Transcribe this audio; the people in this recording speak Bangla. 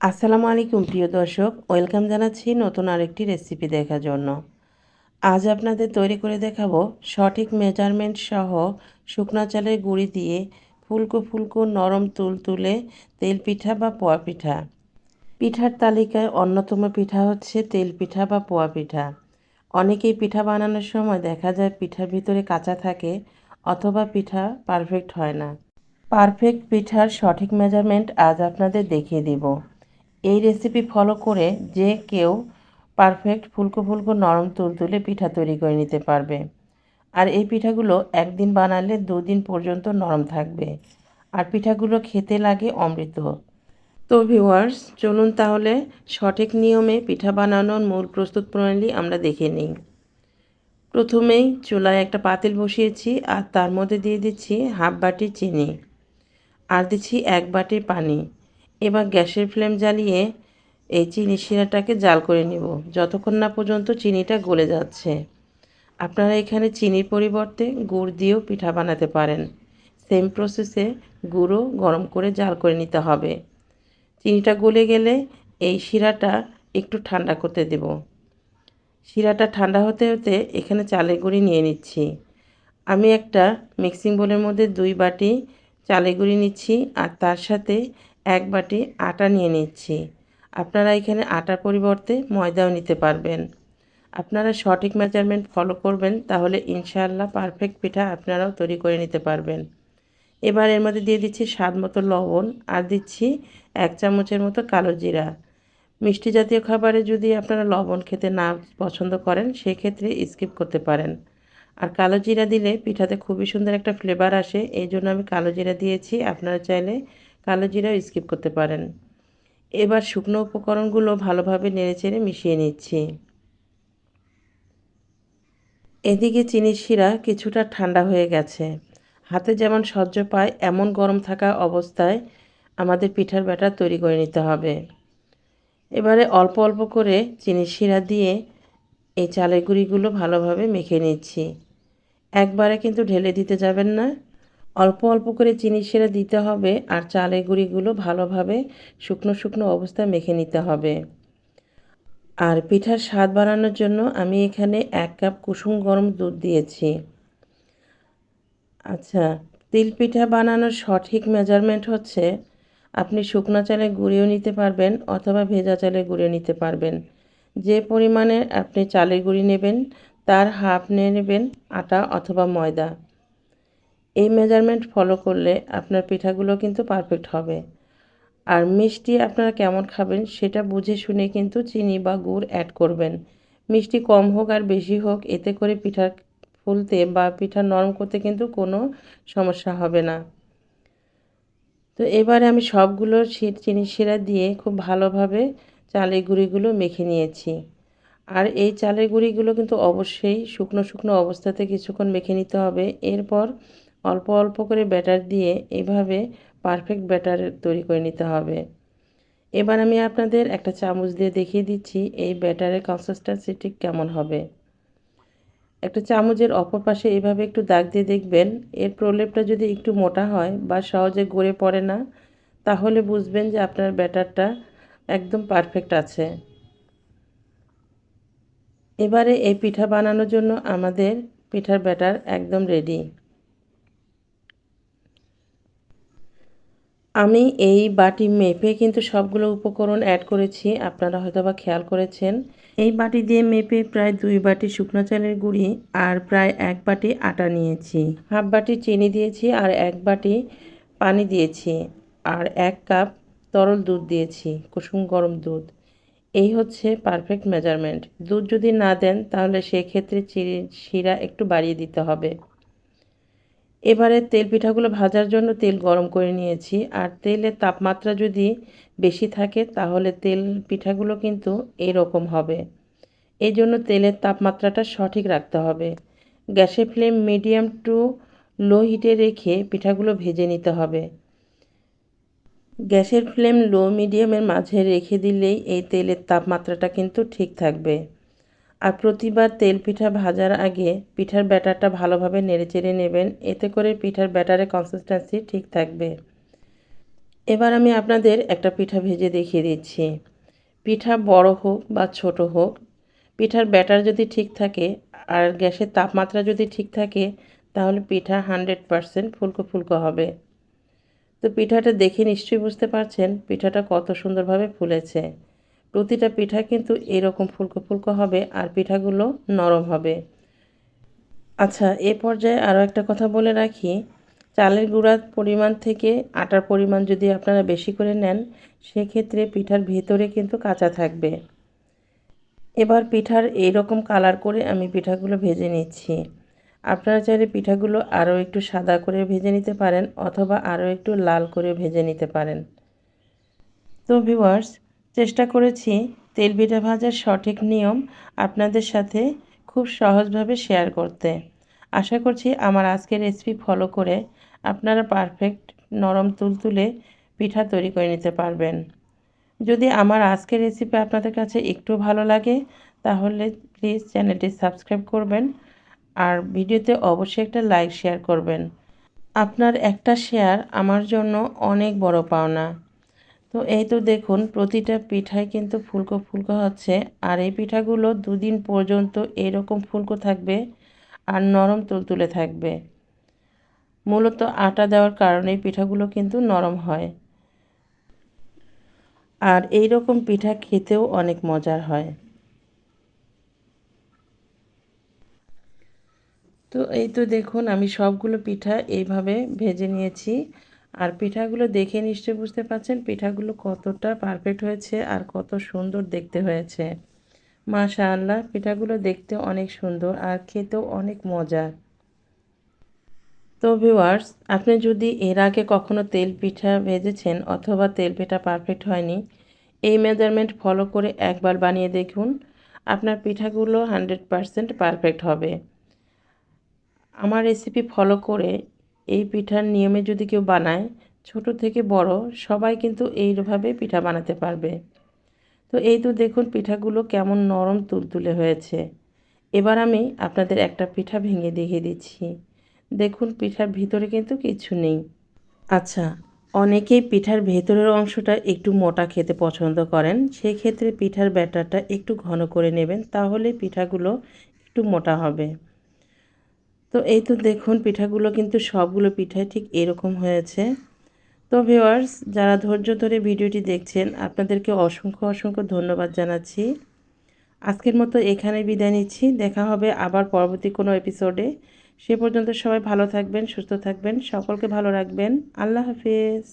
আসসালামু আলাইকুম, প্রিয় দর্শক। ওয়েলকাম জানাচ্ছি নতুন আরেকটি রেসিপি দেখার জন্য। আজ আপনাদের তৈরি করে দেখাবো সঠিক মেজারমেন্ট সহ শুকনো চালের গুঁড়ি দিয়ে ফুলকো ফুলকো নরম তুল তুলে তেল পিঠা বা পোয়া পিঠা। পিঠার তালিকায় অন্যতম পিঠা হচ্ছে তেল পিঠা বা পোয়া পিঠা। অনেকেই পিঠা বানানোর সময় দেখা যায় পিঠার ভিতরে কাঁচা থাকে অথবা পিঠা পারফেক্ট হয় না। পারফেক্ট পিঠার সঠিক মেজারমেন্ট আজ আপনাদের দেখিয়ে দিব। এই রেসিপি ফলো করে যে কেউ পারফেক্ট ফুলকো ফুলকো নরম তুলতুলে পিঠা তৈরি করে নিতে পারবে। আর এই পিঠাগুলো একদিন বানালে দুদিন পর্যন্ত নরম থাকবে। আর পিঠাগুলো খেতে লাগে অমৃত। তো ভিউয়ার্স চলুন তাহলে সঠিক নিয়মে পিঠা বানানোর মূল প্রস্তুত প্রণালী আমরা দেখে নিই। প্রথমেই চুলায় একটা পাতিল বসিয়েছি আর তার মধ্যে দিয়ে দিচ্ছি হাফ বাটি চিনি। আর দিচ্ছি এক বাটি পানি। এবার গ্যাসের ফ্লেম জ্বালিয়ে এই চিনি শিরাটাকে জাল করে নিব। যতক্ষণ না পর্যন্ত চিনিটা গলে যাচ্ছে। আপনারা এখানে চিনির পরিবর্তে গুড় দিয়েও পিঠা বানাতে পারেন। সেম প্রসেসে গুঁড়ো গরম করে জাল করে নিতে হবে। চিনিটা গলে গেলে এই শিরাটা একটু ঠান্ডা করতে দেব। শিরাটা ঠান্ডা হতে হতে এখানে চালের গুঁড়ি নিয়ে নিচ্ছি। আমি একটা মিক্সিং বোলের মধ্যে দুই বাটি চালের গুঁড়ি নিচ্ছি আর তার সাথে এক বাটি আটা নিয়ে নিচ্ছি। আপনারা এখানে আটার পরিবর্তে ময়দাও নিতে পারবেন। আপনারা সঠিক মেজারমেন্ট ফলো করবেন, তাহলে ইনশাআল্লাহ পারফেক্ট পিঠা আপনারাও তৈরি করে নিতে পারবেন। এবার এর মধ্যে দিয়ে দিচ্ছি স্বাদ মতো লবণ আর দিচ্ছি এক চামচের মতো কালো জিরা। মিষ্টি জাতীয় খাবারে যদি আপনারা লবণ খেতে না পছন্দ করেন, সেক্ষেত্রে স্কিপ করতে পারেন। আর কালো জিরা দিলে পিঠাতে খুবই সুন্দর একটা ফ্লেভার আসে, এই জন্য আমি কালো জিরা দিয়েছি। আপনারা চাইলে কালো জিরাও স্কিপ করতে পারেন। এবার শুকনো উপকরণগুলো ভালোভাবে নেড়েচেড়ে মিশিয়ে নিচ্ছি। এদিকে চিনির শিরা কিছুটা ঠান্ডা হয়ে গেছে। হাতে যেমন সহ্য পায়, এমন গরম থাকা অবস্থায় আমাদের পিঠার ব্যাটার তৈরি করে নিতে হবে। এবারে অল্প অল্প করে চিনির শিরা দিয়ে এই চালের গুঁড়িগুলো ভালোভাবে মেখে নিচ্ছি। একবারে কিন্তু ঢেলে দিতে যাবেন না। অল্প অল্প করে চিনি সেরে দিতে হবে আর চালের গুঁড়িগুলো ভালোভাবে শুকনো শুকনো অবস্থায় মেখে নিতে হবে। আর পিঠার স্বাদ বাড়ানোর জন্য আমি এখানে এক কাপ কুসুম গরম দুধ দিয়েছি। আচ্ছা তিল পিঠা বানানোর সঠিক মেজারমেন্ট হচ্ছে আপনি শুকনো চালে গুঁড়িও নিতে পারবেন অথবা ভেজা চালে গুঁড়িও নিতে পারবেন। যে পরিমাণে আপনি চালের গুঁড়ি নেবেন, তার হাফ নিয়ে নেবেন আটা অথবা ময়দা। এই মেজারমেন্ট ফলো করলে আপনার পিঠাগুলো কিন্তু পারফেক্ট হবে। আর মিষ্টি আপনারা কেমন খাবেন সেটা বুঝে শুনে কিন্তু চিনি বা গুড় অ্যাড করবেন। মিষ্টি কম হোক আর বেশি হোক, এতে করে পিঠা ফুলতে বা পিঠা নরম করতে কিন্তু কোনো সমস্যা হবে না। তো এবারে আমি সবগুলো চিনি শিরা দিয়ে খুব ভালোভাবে চালের গুঁড়িগুলো মেখে নিয়েছি। আর এই চালের গুঁড়িগুলো কিন্তু অবশ্যই শুকনো শুকনো অবস্থাতে কিছুক্ষণ মেখে নিতে হবে। এরপর অল্প অল্প করে ব্যাটার দিয়ে এভাবে পারফেক্ট ব্যাটার তৈরি করে নিতে হবে। এবার আমি আপনাদের একটা চামচ দিয়ে দেখিয়ে দিচ্ছি এই ব্যাটারের কনসিস্টেন্সি ঠিক কেমন হবে। একটা চামচের অপর পাশে এভাবে একটু দাগ দিয়ে দেখবেন, এর প্রলেপটা যদি একটু মোটা হয় বা সহজে গড়ে পড়ে না, তাহলে বুঝবেন যে আপনার ব্যাটারটা একদম পারফেক্ট আছে। এবারে এই পিঠা বানানোর জন্য আমাদের পিঠার ব্যাটার একদম রেডি আমি এই বাটি মেপে কিন্তু সবগুলো উপকরণ অ্যাড করেছি। আপনারা হয়তো বা খেয়াল করেছেন। এই বাটি দিয়ে মেপে প্রায় দুই বাটি শুকনো চালের গুঁড়ি আর প্রায় এক বাটি আটা নিয়েছি। হাফ বাটি চিনি দিয়েছি আর এক বাটি পানি দিয়েছি আর এক কাপ তরল দুধ দিয়েছি, কুসুম গরম দুধ। এই হচ্ছে পারফেক্ট মেজারমেন্ট দুধ যদি না দেন তাহলে সেক্ষেত্রে চিনি শিরা একটু বাড়িয়ে দিতে হবে। এবারে তেল পিঠাগুলো ভাজার জন্য তেল গরম করে নিয়েছি। আর তেলের তাপমাত্রা যদি বেশি থাকে, তাহলে তেল পিঠাগুলো কিন্তু এরকম হবে। এই জন্য তেলের তাপমাত্রাটা সঠিক রাখতে হবে। গ্যাসের ফ্লেম মিডিয়াম টু লো হিটে রেখে পিঠাগুলো ভেজে নিতে হবে। গ্যাসের ফ্লেম লো মিডিয়ামের মাঝে রেখে দিলেই এই তেলের তাপমাত্রাটা কিন্তু ঠিক থাকবে। আর প্রতিবার তেল পিঠা ভাজার আগে পিঠার ব্যাটারটা ভালোভাবে নেড়েচেড়ে নেবেন। এতে করে পিঠার ব্যাটারের কনসিস্টেন্সি ঠিক থাকবে। এবার আমি আপনাদের একটা পিঠা ভেজে দেখিয়ে দিচ্ছি। পিঠা বড় হোক বা ছোট হোক, পিঠার ব্যাটার যদি ঠিক থাকে আর গ্যাসের তাপমাত্রা যদি ঠিক থাকে, তাহলে পিঠা হান্ড্রেড পারসেন্ট ফুলকো ফুলকো হবে। তো পিঠাটা দেখে নিশ্চয়ই বুঝতে পারছেন, পিঠাটা কত সুন্দরভাবে ফুলেছে। প্রতিটা পিঠা কিন্তু এরকম ফুলকো ফুলকো হবে আর পিঠাগুলো নরম হবে। আচ্ছা এ পর্যায়ে আরও একটা কথা বলে রাখি। চালের গুঁড়ার পরিমাণ থেকে আটার পরিমাণ যদি আপনারা বেশি করে নেন, সেক্ষেত্রে পিঠার ভেতরে কিন্তু কাঁচা থাকবে। এবার পিঠার এইরকম কালার করে আমি পিঠাগুলো ভেজে নিচ্ছি। আপনারা চাইলে পিঠাগুলো আরও একটু সাদা করে ভেজে নিতে পারেন অথবা আরও একটু লাল করে ভেজে নিতে পারেন। তো ভিউয়ার্স চেষ্টা করেছি তেল পিঠা ভাজার সঠিক নিয়ম আপনাদের সাথে খুব সহজভাবে শেয়ার করতে। আশা করছি আমার আজকের রেসিপি ফলো করে আপনারা পারফেক্ট নরম তুলতুলে পিঠা তৈরি করে নিতে পারবেন। যদি আমার আজকের রেসিপি আপনাদের কাছে একটু ভালো লাগে, তাহলে প্লিজ চ্যানেলটি সাবস্ক্রাইব করবেন আর ভিডিওতে অবশ্যই একটা লাইক শেয়ার করবেন। আপনার একটা শেয়ার আমার জন্য অনেক বড় পাওনা। তো এই তো দেখুন, প্রতিটা পিঠায় কিন্তু ফুলকো ফুলকো হচ্ছে। আর এই পিঠাগুলো দুদিন পর্যন্ত এরকম ফুলকো থাকবে আর নরম তুলতুলে থাকবে। মূলত আটা দেওয়ার কারণে পিঠাগুলো কিন্তু নরম হয়। আর এই রকম পিঠা খেতেও অনেক মজার হয়। তো এই তো দেখুন, আমি সবগুলো পিঠা এইভাবে ভেজে নিয়েছি। আর পিঠাগুলো দেখে নিশ্চয়ই বুঝতে পারছেন পিঠাগুলো কতটা পারফেক্ট হয়েছে আর কত সুন্দর দেখতে হয়েছে। মাশাআল্লাহ, পিঠাগুলো দেখতে অনেক সুন্দর আর খেতেও অনেক মজার। তো ভিউয়ার্স আপনি যদি এর আগে কখনো তেল পিঠা ভেজেছেন অথবা তেল পিঠা পারফেক্ট হয়নি, এই মেজারমেন্ট ফলো করে একবার বানিয়ে দেখুন। আপনার পিঠাগুলো হান্ড্রেড পারসেন্ট পারফেক্ট হবে। আমার রেসিপি ফলো করে এই পিঠার নিয়মে যদি কেউ বানায়, ছোট থেকে বড় সবাই কিন্তু এইভাবে পিঠা বানাতে পারবে। তো এই তো দেখুন পিঠাগুলো কেমন নরম তুলতুলে হয়েছে। এবার আমি আপনাদের একটা পিঠা ভেঙে দেখিয়ে দিচ্ছি। দেখুন পিঠার ভিতরে কিন্তু কিছু নেই। আচ্ছা অনেকেই পিঠার ভেতরের অংশটা একটু মোটা খেতে পছন্দ করেন। সেক্ষেত্রে পিঠার ব্যাটারটা একটু ঘন করে নেবেন, তাহলে পিঠাগুলো একটু মোটা হবে। তো এই তো দেখুন, পিঠাগুলো কিন্তু সবগুলো পিঠাই ঠিক এরকম হয়েছে। তো ভিওয়ার্স যারা ধৈর্য ধরে ভিডিওটি দেখছেন, আপনাদেরকে অসংখ্য অসংখ্য ধন্যবাদ জানাচ্ছি। আজকের মতো এখানে বিদায় নিচ্ছি। দেখা হবে আবার পরবর্তী কোনো এপিসোডে সে পর্যন্ত সবাই ভালো থাকবেন, সুস্থ থাকবেন, সকলকে ভালো রাখবেন। আল্লাহ হাফিজ।